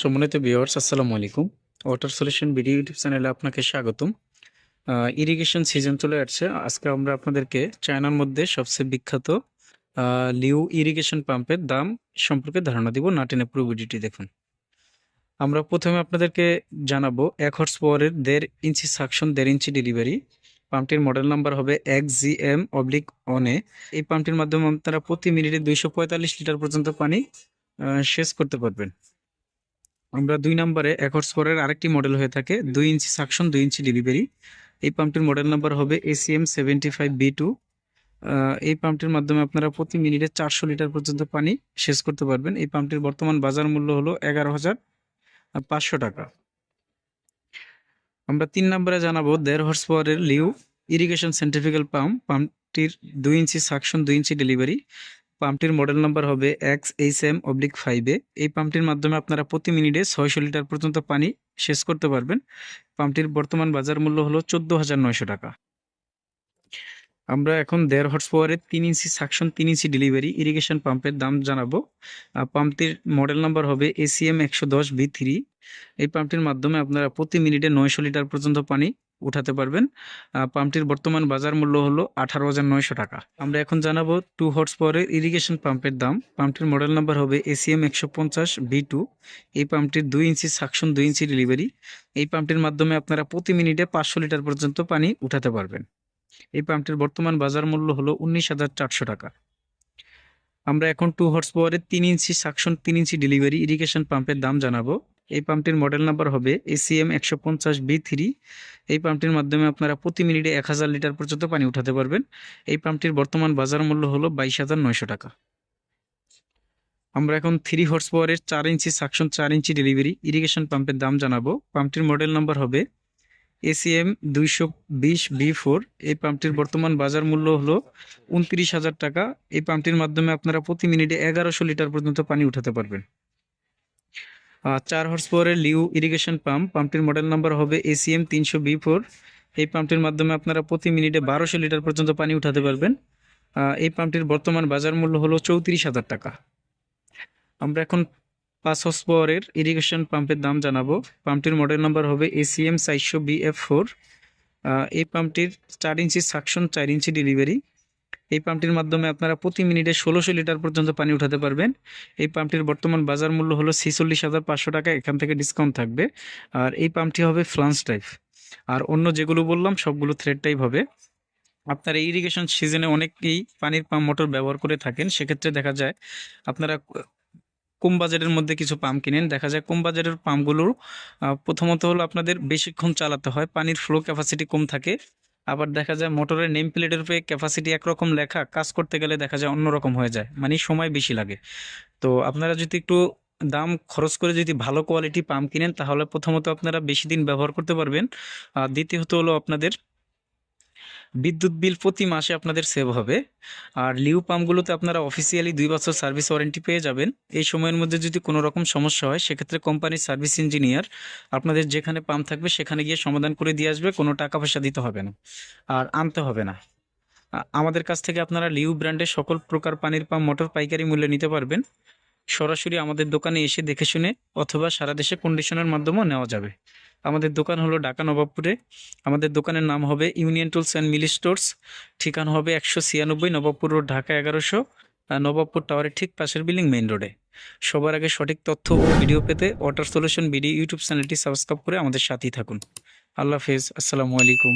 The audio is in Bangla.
সম্মানিত ভিউয়ার্স, আসসালামু আলাইকুম। ওয়াটার সলিউশন ভিডিও ইউটিউব চ্যানেলে আপনাকে স্বাগতম। ইরিগেশন সিজন চলে আসছে। আজকে আমরা আপনাদেরকে চায়নার মধ্যে সবচেয়ে বিখ্যাত লিউ ইরিগেশন পাম্পের দাম সম্পর্কে ধারণা দিব। নাটিনে পুরো ভিডিওটি দেখুন। আমরা প্রথমে আপনাদেরকে জানাব, এক হর্স পাওয়ারের দেড় ইঞ্চি সাকশন দেড় ইঞ্চি ডেলিভারি পাম্পটির মডেল নাম্বার হবে X G M oblique one এই পাম্পটির মাধ্যমে আপনারা প্রতি মিনিটে দুইশো পঁয়তাল্লিশ লিটার পর্যন্ত পানি সেচ করতে পারবেন। আমরা দুই নম্বরে এক হর্স পাওয়ারের আরেকটি মডেল হয়ে থাকে, দুই ইঞ্চি সাকশন দুই ইঞ্চি ডেলিভারি এই পাম্পটির মডেল নাম্বার হবে ACM seventy five B two এই পাম্পটির মাধ্যমে আপনারা প্রতি মিনিটে চারশো লিটার পর্যন্ত পানি শেষ করতে পারবেন। এই পাম্পটির বর্তমান বাজার মূল্য হলো এগারো হাজার পাঁচশো টাকা। আমরা তিন নম্বরে জানাব দেড় হর্স পাওয়ারের লিউ ইরিগেশন সেন্ট্রিফিক্যাল পাম্প পাম্পটির দুই ইঞ্চি সাকশন দুই ইঞ্চি ডেলিভারি পাম্পটির মডেল নাম্বার হবে এক্স এইচ এম অবলিক ফাইভে এই পাম্পটির মাধ্যমে আপনারা প্রতি মিনিটে ছয়শো লিটার পর্যন্ত পানি শেষ করতে পারবেন। পাম্পটির বর্তমান বাজার মূল্য হলো চোদ্দ হাজার নয়শো টাকা। আমরা এখন দেড় হর্স পাওয়ারের তিন ইঞ্চি সাকশন, তিন ইঞ্চি ডেলিভারি ইরিগেশন পাম্পের দাম জানাব। পাম্পটির মডেল নাম্বার হবে এসিএম একশো দশ বি থ্রি এই পাম্পটির মাধ্যমে আপনারা প্রতি মিনিটে নয়শো লিটার পর্যন্ত পানি উঠাতে পারবেন। পাম্পটির বর্তমান বাজার মূল্য হলো আঠারো হাজার নয়শো টাকা। আমরা এখন জানাব টু হর্স পাওয়ারের ইরিগেশন পাম্পের দাম। পাম্পটির মডেল নাম্বার হবে এসিএম একশো পঞ্চাশ বি টু এই পাম্পটির দুই ইঞ্চি সাকশন, দুই ইঞ্চি ডেলিভারি। এই পাম্পটির মাধ্যমে আপনারা প্রতি মিনিটে পাঁচশো লিটার পর্যন্ত পানি উঠাতে পারবেন। এই পাম্পটির বর্তমান বাজার মূল্য হলো উনিশ হাজার চারশো টাকা। আমরা এখন টু হর্স পাওয়ারের তিন ইঞ্চি সাকশন তিন ইঞ্চি ডেলিভারি ইরিগেশন পাম্পের দাম জানাব। এই পাম্পটির মডেল নাম্বার হবে এসিএম একশো পঞ্চাশ বি থ্রি এই পাম্পটির মাধ্যমে আপনারা প্রতি মিনিটে এক হাজার লিটার পর্যন্ত পানি উঠাতে পারবেন। এই পাম্পটির বর্তমান বাজার মূল্য হলো বাইশ হাজার নয়শো টাকা। আমরা এখন থ্রি হর্স পাওয়ারের চার ইঞ্চি সাকশন চার ইঞ্চি ডেলিভারি ইরিগেশন পাম্পের দাম জানাব। পাম্পটির মডেল নাম্বার হবে এসিএম দুইশো বিশ বি ফোর এই পাম্পটির বর্তমান বাজার মূল্য হলো উনত্রিশ হাজার টাকা। এই পাম্পটির মাধ্যমে আপনারা প্রতি মিনিটে এগারোশো লিটার পর্যন্ত পানি উঠাতে পারবেন। চার হর্স পাওয়ারের লিউ ইরিগেশন পাম্প পাম্পটির মডেল নাম্বার হবে এসিএম তিনশো বি ফোর এই পাম্পটির মাধ্যমে আপনারা প্রতি মিনিটে বারোশো লিটার পর্যন্ত পানি উঠাতে পারবেন। এই পাম্পটির বর্তমান বাজার মূল্য হলো চৌত্রিশ হাজার টাকা। আমরা এখন পাঁচ হর্স পাওয়ারের ইরিগেশন পাম্পের দাম জানাব। পাম্পটির মডেল নাম্বার হবে এসিএম চারশো বি এফ ফোর এই পাম্পটির চার ইঞ্চি সাকশন চার ইঞ্চি ডেলিভারি এই পাম্পটির মাধ্যমে আপনারা প্রতি মিনিটে ষোলোশো লিটার পর্যন্ত পানি উঠাতে পারবেন। এই পাম্পটির বর্তমান বাজার মূল্য হলো ছেচল্লিশ হাজার পাঁচশো টাকা, এখান থেকে ডিসকাউন্ট থাকবে। আর এই পাম্পটি হবে ফ্লান্স টাইপ আর অন্য যেগুলো বললাম, সবগুলো থ্রেড টাইপ হবে। আপনারা ইরিগেশন সিজনে অনেকেই পানির পাম্প মোটর ব্যবহার করে থাকেন, সেক্ষেত্রে দেখা যায় আপনারা কম বাজেটের মধ্যে কিছু পাম্প কিনেন। দেখা যায় কম বাজেটের পাম্পগুলোর প্রথমত হলো আপনাদের বেশিক্ষণ চালাতে হয়, পানির ফ্লো ক্যাপাসিটি কম থাকে। আবার দেখা যায় মোটরের নেম প্লেটের উপরে ক্যাপাসিটি একরকম লেখা, কাজ করতে গেলে দেখা যায় অন্যরকম হয়ে যায় মানে সময় বেশি লাগে। তো আপনারা যদি একটু দাম খরচ করে যদি ভালো কোয়ালিটি পাম্প কিনেন, তাহলে প্রথমত আপনারা বেশি দিন ব্যবহার করতে পারবেন। আর দ্বিতীয়ত হলো আপনাদের বিদ্যুৎ বিল প্রতি মাসে আপনাদের সেভ হবে। আর লিউ পাম্পগুলোতে আপনারা অফিসিয়ালি দুই বছর সার্ভিস ওয়ারেন্টি পেয়ে যাবেন। এই সময়ের মধ্যে যদি কোনো রকম সমস্যা হয়, সেক্ষেত্রে কোম্পানির সার্ভিস ইঞ্জিনিয়ার আপনাদের যেখানে পাম্প থাকবে, সেখানে গিয়ে সমাধান করে দিয়ে আসবে, কোনো টাকা পয়সা দিতে হবে না। আর আনতে হবে না। আমাদের কাছ থেকে আপনারা লিউ ব্র্যান্ডের সকল প্রকার পানির পাম্প মোটর পাইকারি মূল্যে নিতে পারবেন। সরাসরি আমাদের দোকানে এসে দেখে শুনে অথবা সারা দেশে কন্ডিশনের মাধ্যমেও নেওয়া যাবে। আমাদের দোকান হলো ঢাকা নবাবপুরে। আমাদের দোকানের নাম হবে union tools and mill stores ঠিকানা হবে একশো ছিয়ানব্বই নবাবপুর রোড, ঢাকা এগারোশো নবাবপুর টাওয়ারের ঠিক পাশের বিল্ডিং মেইন রোডে। সবার আগে সঠিক তথ্য ও ভিডিও পেতে ওয়াটার সলিউশন ভিডিও ইউটিউব চ্যানেলটি সাবস্ক্রাইব করে আমাদের সাথেই থাকুন। আল্লাহ হাফেজ। আসসালামু আলাইকুম।